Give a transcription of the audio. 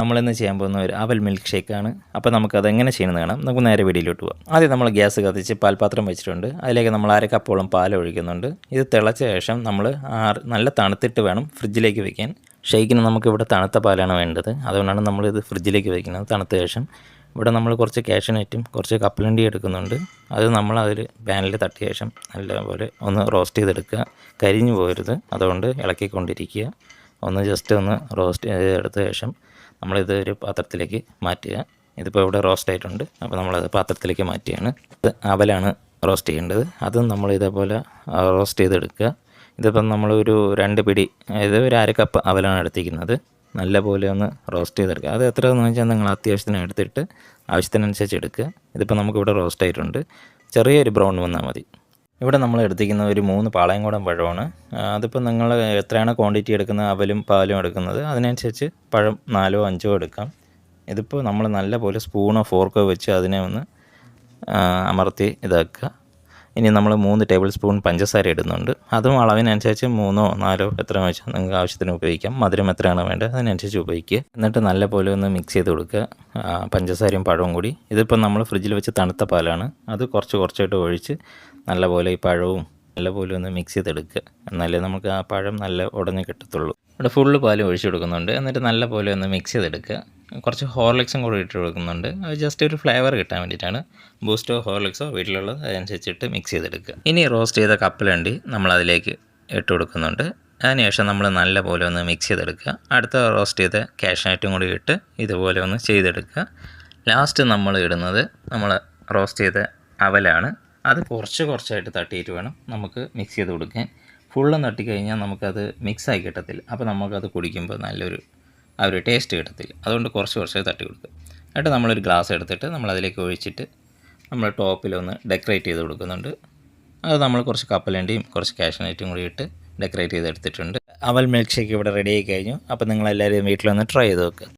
നമ്മളിന്ന് ചെയ്യാൻ പോകുന്ന ഒരു അവൽ മിൽക്ക് ഷേക്കാണ് അപ്പോൾ നമുക്കത് എങ്ങനെ ചെയ്യണമെന്ന് കാണാം. നമുക്ക് നേരെ വീടിയിലോട്ട് പോകാം ആദ്യം നമ്മൾ ഗ്യാസ് കത്തിച്ച് പാൽപാത്രം വെച്ചിട്ടുണ്ട്. അതിലേക്ക് നമ്മൾ അര കപ്പോളം പാൽ ഒഴിക്കുന്നുണ്ട്. ഇത് തിളച്ച ശേഷം നമ്മൾ നല്ല തണുത്തിട്ട് വേണം ഫ്രിഡ്ജിലേക്ക് വെക്കാൻ. ഷേക്കിന് നമുക്കിവിടെ തണുത്ത പാലാണ് വേണ്ടത്. അതുകൊണ്ടാണ് നമ്മളിത് ഫ്രിഡ്ജിലേക്ക് വെക്കുന്നത്. തണുത്ത ശേഷം ഇവിടെ നമ്മൾ കുറച്ച് കാഷ്യനറ്റും കുറച്ച് കപ്പലണ്ടി എടുക്കുന്നുണ്ട്. അത് നമ്മൾ അതിൽ പാനിൽ തട്ടിയ ശേഷം നല്ലപോലെ ഒന്ന് റോസ്റ്റ് ചെയ്തെടുക്കുക. കരിഞ്ഞു പോകരുത്. അതുകൊണ്ട് ഇളക്കിക്കൊണ്ടിരിക്കുക. ഒന്ന് ജസ്റ്റ് ഒന്ന് റോസ്റ്റ് ചെയ്തെടുത്ത ശേഷം നമ്മളിത് ഒരു പാത്രത്തിലേക്ക് മാറ്റുക. ഇതിപ്പോൾ ഇവിടെ റോസ്റ്റ് ആയിട്ടുണ്ട്. അപ്പോൾ നമ്മളത് പാത്രത്തിലേക്ക് മാറ്റുകയാണ്. ഇത് അവലാണ് റോസ്റ്റ് ചെയ്യേണ്ടത്. അതും നമ്മൾ ഇതേപോലെ റോസ്റ്റ് ചെയ്തെടുക്കുക. ഇതിപ്പം നമ്മളൊരു രണ്ട് പിടി അതായത് ഒരു അര കപ്പ് അവലാണ് എടുത്തിരിക്കുന്നത്. നല്ല പോലെ ഒന്ന് റോസ്റ്റ് ചെയ്തെടുക്കുക. അത് എത്ര എന്ന് വെച്ചാൽ നിങ്ങൾ അത്യാവശ്യത്തിന് എടുത്തിട്ട് ആവശ്യത്തിനനുസരിച്ച് എടുക്കുക. ഇതിപ്പോൾ നമുക്കിവിടെ റോസ്റ്റ് ആയിട്ടുണ്ട്. ചെറിയൊരു ബ്രൗൺ വന്നാൽ മതി. ഇവിടെ നമ്മൾ എടുത്തിരിക്കുന്ന ഒരു മൂന്ന് പാളയംകുടം പഴമാണ്. അതിപ്പോൾ നിങ്ങൾ എത്രയാണ് ക്വാണ്ടിറ്റി എടുക്കുന്നത്? അവലും പാലും എടുക്കുന്നത്. അതിനനുസരിച്ച് പഴം നാലോ അഞ്ചോ എടുക്കാം. ഇതിപ്പോൾ നമ്മൾ നല്ല പോലെ സ്പൂണോ ഫോർക്കോ വെച്ച് അതിനെ ഒന്ന് അമർത്തി ഇതാക്കുക. ഇനി നമ്മൾ മൂന്ന് ടേബിൾ സ്പൂൺ പഞ്ചസാര ഇടുന്നുണ്ട്. അതും അളവിനനുസരിച്ച് മൂന്നോ നാലോ എത്ര വെച്ചാൽ നിങ്ങൾക്ക് ആവശ്യത്തിന് ഉപയോഗിക്കാം. മധുരം എത്രയാണ് വേണ്ടത് അതിനനുസരിച്ച് ഉപയോഗിക്കുക. എന്നിട്ട് നല്ല പോലെ ഒന്ന് മിക്സ് ചെയ്ത് കൊടുക്കുക. പഞ്ചസാരയും പഴവും കൂടി. ഇതിപ്പോൾ നമ്മൾ ഫ്രിഡ്ജിൽ വെച്ച് തണുത്ത പാലാണ്. അത് കുറച്ച് കുറച്ചായിട്ട് ഒഴിച്ച് നല്ല പോലെ ഈ പഴവും നല്ല പോലെ ഒന്ന് മിക്സ് ചെയ്തെടുക്കുക. എന്നാലേ നമുക്ക് ആ പഴം നല്ല ഉടനെ കിട്ടത്തുള്ളൂ. ഇവിടെ ഫുള്ള് പാലും ഒഴിച്ചു കൊടുക്കുന്നുണ്ട്. എന്നിട്ട് നല്ല പോലെ ഒന്ന് മിക്സ് ചെയ്തെടുക്കുക. കുറച്ച് ഹോർലിക്സും കൂടി ഇട്ട് കൊടുക്കുന്നുണ്ട്. അത് ജസ്റ്റ് ഒരു ഫ്ലേവർ കിട്ടാൻ വേണ്ടിയിട്ടാണ് ബൂസ്റ്റോ ഹോർലിക്സോ വീട്ടിലുള്ളത് അതനുസരിച്ചിട്ട് മിക്സ് ചെയ്തെടുക്കുക. ഇനി റോസ്റ്റ് ചെയ്ത കപ്പലണ്ടി നമ്മൾ അതിലേക്ക് ഇട്ട് കൊടുക്കുന്നുണ്ട്. അതിനുശേഷം നമ്മൾ നല്ല പോലെ ഒന്ന് മിക്സ് ചെയ്തെടുക്കുക. അടുത്ത റോസ്റ്റ് ചെയ്ത കാഷ്നട്ടും കൂടി ഇട്ട് ഇതുപോലെ ഒന്ന് ചെയ്തെടുക്കുക. ലാസ്റ്റ് നമ്മൾ ഇടുന്നത് നമ്മൾ റോസ്റ്റ് ചെയ്ത അവലാണ്. അത് കുറച്ച് കുറച്ചായിട്ട് തട്ടിയിട്ട് വേണം നമുക്ക് മിക്സ് ചെയ്ത് കൊടുക്കാൻ. ഫുള്ളും തട്ടിക്കഴിഞ്ഞാൽ നമുക്കത് മിക്സായി കിട്ടത്തില്ല. അപ്പോൾ നമുക്കത് കുടിക്കുമ്പോൾ നല്ലൊരു ആ ഒരു ടേസ്റ്റ് കിട്ടത്തില്ല. അതുകൊണ്ട് കുറച്ച് കുറച്ച് തട്ടി കൊടുക്കുക എന്നിട്ട് നമ്മളൊരു ഗ്ലാസ് എടുത്തിട്ട് നമ്മൾ അതിലേക്ക് ഒഴിച്ചിട്ട് നമ്മൾ ടോപ്പിലൊന്ന് ഡെക്കറേറ്റ് ചെയ്ത് കൊടുക്കുന്നുണ്ട്. അത് നമ്മൾ കുറച്ച് കപ്പലണ്ടിയും കുറച്ച് കാഷ്നറ്റും കൂടി ഇട്ട് ഡെക്കറേറ്റ് ചെയ്തെടുത്തിട്ടുണ്ട്. അവൽ മിൽക്ക് ഷേക്ക് ഇവിടെ റെഡി ആയി കഴിഞ്ഞു. അപ്പോൾ നിങ്ങളെല്ലാവരും വീട്ടിലൊന്ന് ട്രൈ ചെയ്ത് നോക്കുക